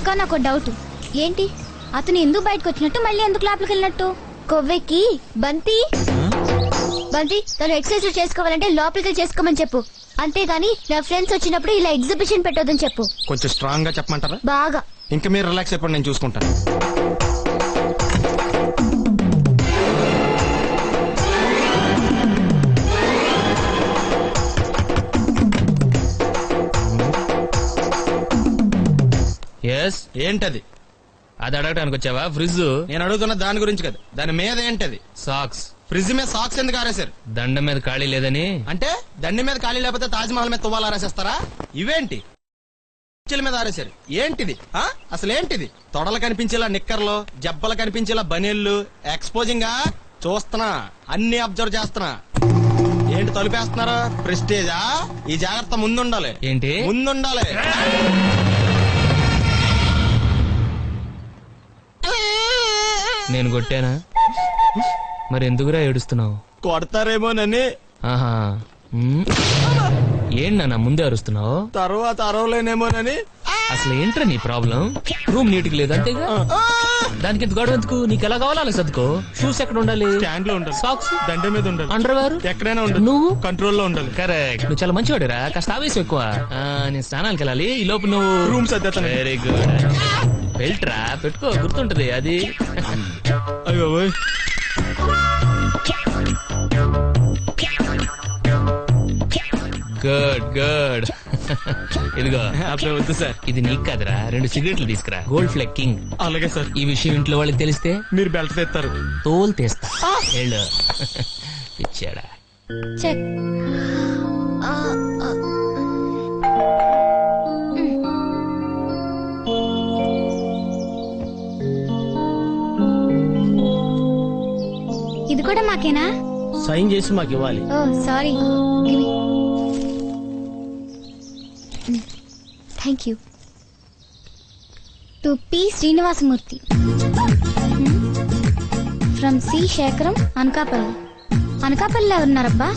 అక్క నాకు డౌట్ ఏంటి? అతను ఎందుకు బయటకు వచ్చినట్టు మళ్ళీ ఎందుకు లోపలికి వెళ్ళినట్టు? కొవ్వెక్కి బంతి. బంతి తను ఎక్సర్సైజ్ చేసుకోవాలంటే లోపలికి చేసుకోమని చెప్పు. అంతేగాని నా ఫ్రెండ్స్ వచ్చినప్పుడు ఇలా ఎగ్జిబిషన్ పెట్టొద్దని చెప్పు. కొంచెం స్ట్రాంగ్గా చెప్పమంటారా? బాగా. ఇంకా మీరు రిలాక్స్ అయిపోండి నేను చూసుకుంటాను. ఏంటది? అది అడగటానికి వచ్చావా? ఫ్రిడ్జ్ నేను అడుగుతున్న దాని గురించి కదా. దాని మీద ఏంటది? సాక్స్. ఫ్రిడ్జ్ మీద సాక్స్ ఎందుకు ఆరేశారు? దండం మీద ఖాళీ లేదని? అంటే దండి మీద ఖాళీ లేకపోతే తాజ్ మహల్ మీద తువ్వాలు ఆరేసేస్తారా? ఇవేంటి? కుర్చీల మీద ఆరేశారు. ఏంటిది? అసలు ఏంటిది? తొడలు కనిపించేలా నిక్కర్లు జబ్బలు కనిపించేలా బనీళ్ళు ఎక్స్పోజింగ్ చూస్తున్నా. అన్ని అబ్జర్వ్ చేస్తున్నా. ఏంటి తలుపేస్తున్నారా? ప్రెస్టేజా? ఈ జాగ్రత్త ముందుండాలి. ఏంటి? ముందుండాలి. నేను కొట్టానా? మరి ఎందుకురా ఏడుస్తున్నావు? కొడతారేమోనని. ఆహా. ఉమ్. ఏంటి నాన్న ముందే అరుస్తున్నావు? తర్వాత అరవలేనేమోనని. అసలు ఏంట్రా నీ ప్రాబ్లం? రూమ్ నీట్గా లేదు అంతేగా దానికి ఎంత గొడవ ఎందుకు? నీకు ఎలా కావాలో అలా సర్దుకో. షూస్ ఎక్కడ ఉండాలి? స్టాండ్లో ఉండాలి. సాక్స్ దండ మీద ఉండాలి. అండర్ వేర్ ఎక్కడైనా ఉండాలి. నువ్వు? కంట్రోల్లో ఉండాలి. కరెక్ట్ నువ్వు చాలా మంచివాడురా. కాస్త ఆవేశం ఎక్కువ. ఆ, నేను స్నానానికి వెళ్ళాలి. ఈ లోపు నువ్వు రూమ్ సర్దేస్తాను. వెరీ గుడ్ బెల్ట్రా పెట్టుకో. గుర్తుంటది అది. ఓయ్. గుడ్ గుడ్ ఇదిగో. అబ్బే వద్దు సార్. ఇది నీకు కాదురా రెండు సిగరెట్లు తీసుకురా. గోల్డ్ ఫ్లెక్ కింగ్ అలాగే సార్. ఈ విషయం ఇంట్లో వాళ్ళకి తెలిస్తే? మీరు బెల్ట్ తెస్తారు. తోలు తీస్తా. వెళ్ళు. ఇచ్చాడా చెక్. కూడా మాకేనా? సైన్ చేసి మాకు ఇవ్వాలి. ఓ sorry. Thank you to P Srinivasamurthy. From C Sekharam Anakapalli. అనకాపల్లిలో ఉన్నారబ్బా.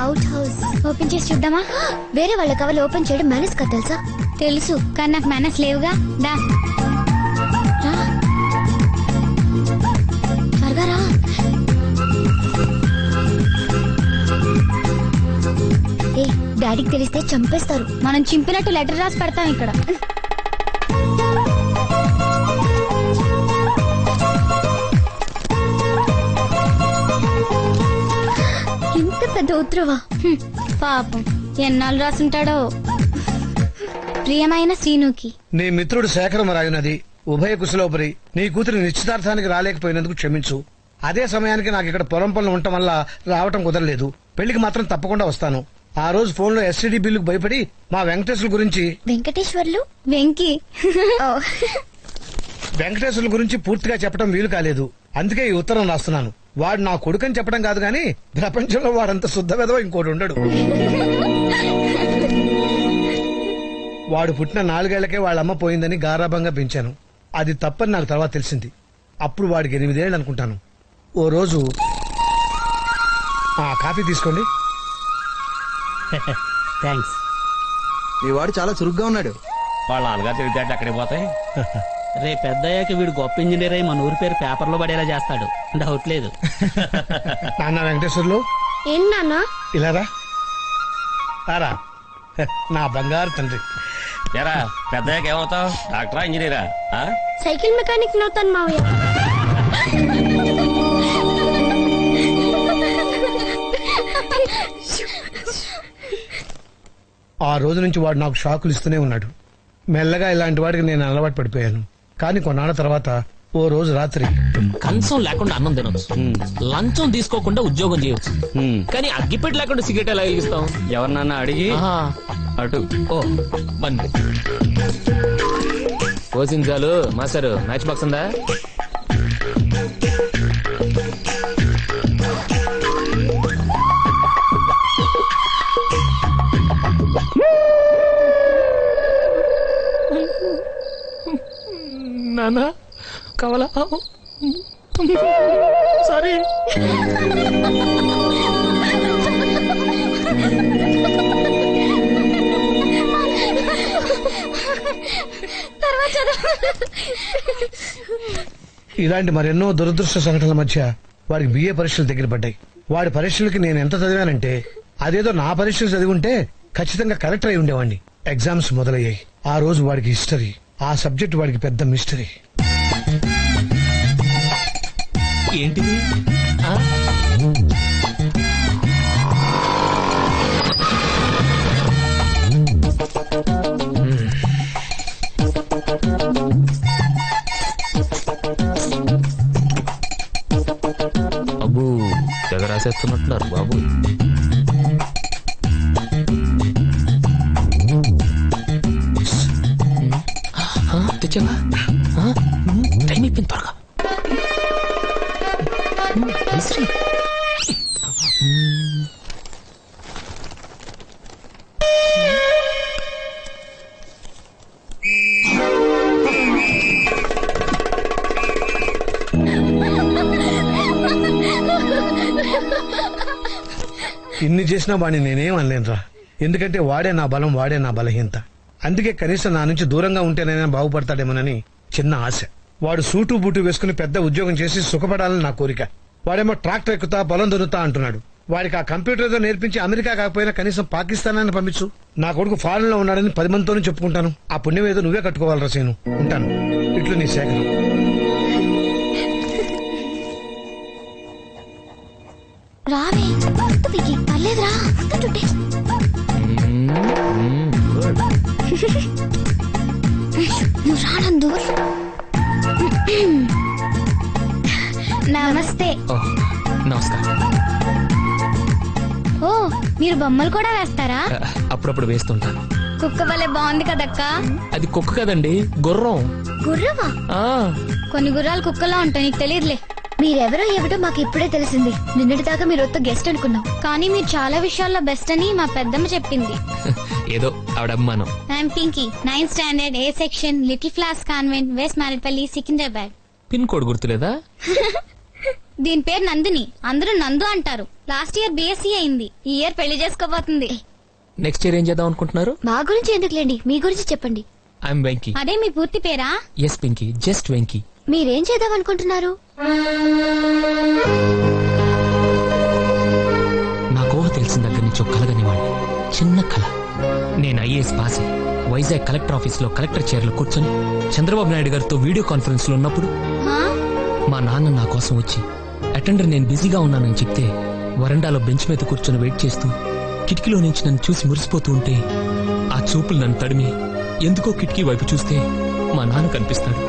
అవుట్ హౌస్ ఓపెన్ చేసి చూద్దామా? వేరే వాళ్ళ కవర్లు ఓపెన్ చేయడం మేనేజ్ కదా తెలుసా? తెలుసు కానీ నాకు మేనేజ్ లేవుగా. దా. డాడీకి తెలిస్తే చంపేస్తారు. మనం చింపినట్టు లెటర్ రాసి పెడతాం ఇక్కడ. ఇంత పెద్ద ఉత్తరవా హ్మ్, పాపం. ఎన్నాళ్ళు రాసుంటాడో. ప్రియమైన శ్రీనుకి. నీ మిత్రుడు శేఖరం రాయునది ఉభయ కుశలోపరి నీ కూతురి నిశ్చితార్థానికి రాలేకపోయినందుకు క్షమించు. అదే సమయానికి నాకు ఇక్కడ పొలం పనులు ఉండటం వల్ల రావటం కుదరలేదు. పెళ్ళికి మాత్రం తప్పకుండా వస్తాను. ఆ రోజు ఫోన్లో ఎస్టీడీ బిల్లుకు భయపడి మా వెంకటేశ్వర గురించి వెంకటేశ్వర్లు? వెంకి? ఓ, వెంకటేశ్వరుల గురించి పూర్తిగా చెప్పడం వీలు కాలేదు. అందుకే ఈ ఉత్తరం రాస్తున్నాను. వాడు నా కొడుకని చెప్పడం కాదు గాని ప్రపంచంలో వాడంత శుద్ధ విధవ ఇంకోటి ఉండడు. వాడు పుట్టిన నాలుగేళ్ళకే వాళ్ళ అమ్మ పోయిందని గారాభంగా పెంచాను. అది తప్పని నాకు తర్వాత తెలిసింది. అప్పుడు వాడికి ఎనిమిదేళ్ళు అనుకుంటాను. ఓ రోజు ఆ కాఫీ తీసుకోండి. థ్యాంక్స్ మీ వాడు చాలా చురుగ్గా ఉన్నాడు. వాళ్ళ నాన్నగారు తెలివితేటలు అక్కడికి పోతాయి? రే పెద్దయ్యాక వీడు గొప్ప ఇంజనీర్ అయి మన ఊరి పేరు పేపర్లో పడేలా చేస్తాడు. డౌట్ లేదు. నాన్న వెంకటేశ్వర్లు? ఏం నాన్న? ఇలా రా. రారా. హ, నా బంగారు తండ్రి. ఎరా పెద్దయ్యాక ఏమవుతావు? డాక్టరా ఇంజనీరా? ఆ? సైకిల్ మెకానిక్ నవుతాను మావయ్య. ఆ రోజు నుంచి వాడు నాకు షాకులు ఇస్తూనే ఉన్నాడు. మెల్లగా ఇలాంటి వాడికి నేను అలవాటు పడిపోయాను. కానీ కొన్నాళ్ళ తర్వాత ఓ రోజు రాత్రి కంచం లేకుండా అన్నం తినొచ్చు. లంచం తీసుకోకుండా ఉద్యోగం చేయొచ్చు. కానీ అగ్గిపెట్టి లేకుండా సిగరెట్ ఎలా వెలిగిస్తాం ఎవరినన్నా అడిగి ఆహా. అటు. ఓ బండి. పోసింది చాలు మాస్టర్ మ్యాచ్ బాక్స్ ఉందా? నాన్న కవల సారీ. ఇలాంటి మరెన్నో దురదృష్ట సంఘటనల మధ్య వారికి బిఏ పరీక్షలు దగ్గర పడ్డాయి. వాడి పరీక్షలకి నేను ఎంత చదివానంటే అదేదో నా పరీక్షలు చదివి ఉంటే ఖచ్చితంగా కలెక్టర్ అయి ఉండేవాడిని ఎగ్జామ్స్ మొదలయ్యాయి. ఆ రోజు వాడికి హిస్టరీ. ఆ సబ్జెక్ట్ వాడికి పెద్ద మిస్టరీ. ఏంటిది? అబ్బు తెగ రాసేస్తున్నట్టున్నారు బాబు. ఇన్ని చేసినా వాడిని నేనేం అనలేనురా. ఎందుకంటే వాడే నా బలం వాడే నా బలహీనత. అందుకే కనీసం నా నుంచి దూరంగా ఉంటేనైనా బాగుపడతాడేమోనని చిన్న ఆశ. వాడు సూటు బూటు వేసుకుని పెద్ద ఉద్యోగం చేసి సుఖపడాలని నా కోరిక. వాడేమో ట్రాక్టర్ ఎక్కుతా బలం దొరుకుతా అంటున్నాడు. వాడికి ఆ కంప్యూటర్ ఏదో నేర్పించి అమెరికా కాకపోయినా కనీసం పాకిస్తాన్ అని పంపించు. నా కొడుకు ఫారెన్లో ఉన్నాడని పది మందితోనే చెప్పుకుంటాను. ఆ పుణ్యం ఏదో నువ్వే కట్టుకోవాలి సేను. ఉంటాను. ఇట్లు నీ శేఖరం మీరు బొమ్మలు కూడా వేస్తారా? అప్పుడప్పుడు వేస్తుంటాను. కుక్క వలె బాగుంది కదక్క. అది కుక్క కదండి గుర్రం. గుర్రమా? ఆ. కొన్ని గుర్రాలు కుక్కలా ఉంటాయి నీకు తెలియదులే. మీరెవరో ఏమిటో మాకు ఇప్పుడే తెలిసింది. నిన్నటిదాకా మీరు వద్ద గెస్ట్ అనుకున్నాం. కానీ మీరు చాలా విషయాల్లో బెస్ట్ అని మా పెద్దమ్మ చెప్పింది. ఏదో ఆవిడ అభిమానం. I'm Pinky ninth standard A section little flowers convent west Maredpally Secunderabad pin code గుర్తులేదా? దీని పేరు నందిని. అందరూ నందు అంటారు. లాస్ట్ ఇయర్ బీఎస్సీ అయింది. ఈ ఇయర్ పెళ్ళి చేసుకోబోతుంది. నెక్స్ట్ ఇయర్ ఏం చేద్దాం అనుకుంటున్నారు? మా గురించి ఎందుకులేండి? మీ గురించి చెప్పండి. ఐఎమ్ వెంకీ అదే మీ పూర్తి పేరా? ఎస్ పింకీ జస్ట్ వెంకీ మీరేం చేద్దాం అనుకుంటున్నారు? నాకు ఊహ తెలిసిన దగ్గర నుంచి ఒక కలగనివాడిని చిన్న కళ. నేను ఐఏఎస్ పాస్ అయ్యి వైజాగ్ కలెక్టర్ ఆఫీస్లో కలెక్టర్ చైర్లో కూర్చొని చంద్రబాబు నాయుడు గారితో వీడియో కాన్ఫరెన్స్లో ఉన్నప్పుడు? మా నాన్న నా కోసం వచ్చి అటెండర్ నేను బిజీగా ఉన్నానని చెప్తే వరండాలో బెంచ్ మీద కూర్చొని వెయిట్ చేస్తూ కిటికీలో నుంచి నన్ను చూసి మురిసిపోతూ ఉంటే ఆ చూపులు నన్ను తడిమి ఎందుకో కిటికీ వైపు చూస్తే మా నాన్న కనిపిస్తాడు.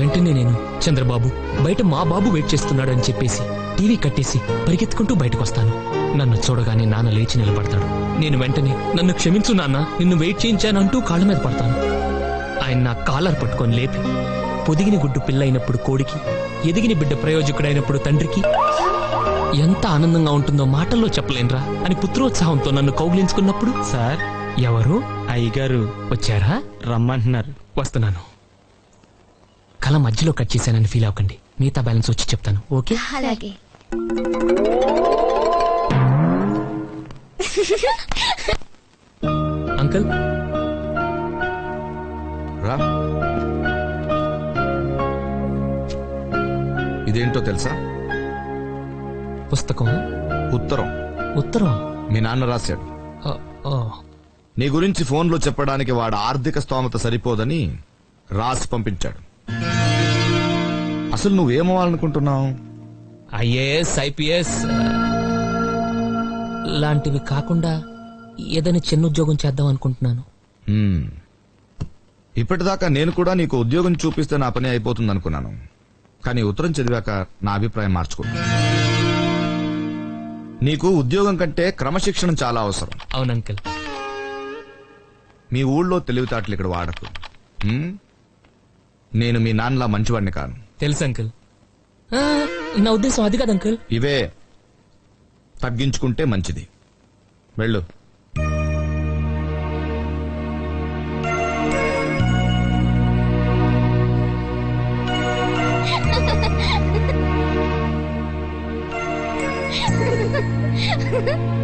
వెంటనే నేను చంద్రబాబు బయట మా బాబు వెయిట్ చేస్తున్నాడు అని చెప్పేసి టీవీ కట్టేసి పరిగెత్తుకుంటూ బయటకు వస్తాను నన్ను చూడగానే నాన్న లేచి నిలబడతాడు. నేను వెంటనే నన్ను క్షమించు నాన్న నిన్ను వెయిట్ చేయించానంటూ కాళ్ళ మీద పడతాను. ఆయన నా కాలర్ పట్టుకొని లేపి పొదిగిన గుడ్డు పిల్లైనప్పుడు కోడికి ఎదిగిన బిడ్డ ప్రయోజకుడైనప్పుడు తండ్రికి ఎంత ఆనందంగా ఉంటుందో మాటల్లో చెప్పలేనురా అని పుత్రోత్సాహంతో నన్ను కౌగిలించుకున్నప్పుడు. సార్ ఎవరు? అయ్యగారు వచ్చారా? రమ్మంటున్నారు. వస్తున్నాను. కళ మధ్యలో కట్ చేశానని ఫీల్ అవ్వకండి. మిగతా బ్యాలెన్స్ వచ్చి చెప్తాను. ఓకే? అలాగే. అంకుల్? రా. ఇదేంటో తెలుసా? పుస్తకం? ఉత్తరం. ఉత్తరం? మీ నాన్న రాశాడు. నీ గురించి ఫోన్లో చెప్పడానికి వాడు ఆర్థిక స్తోమత సరిపోదని రాసి పంపించాడు. అసలు నువ్వేమవ్వాలనుకుంటున్నావు ఐఏఎస్ ఐపీఎస్ లాంటివి కాకుండా ఏదైనా చిన్న ఉద్యోగం చేద్దాం అనుకుంటున్నాను. ఇప్పటిదాకా నేను కూడా నీకు ఉద్యోగం చూపిస్తే నా పని అయిపోతుంది అనుకున్నాను కానీ ఉత్తరం చదివాక నా అభిప్రాయం మార్చుకో. నీకు ఉద్యోగం కంటే క్రమశిక్షణ చాలా అవసరం. అవును అంకుల్. మీ ఊళ్ళో తెలివితేటలు ఇక్కడ వాడకు? నేను మీ నాన్నలా మంచివాడిని కాను. తెలుసు అంకుల్. ఆ, నా ఉద్దేశం అది కాదు అంకుల్. ఇవే. తగ్గించుకుంటే మంచిది. వెళ్ళు. Ha ha ha!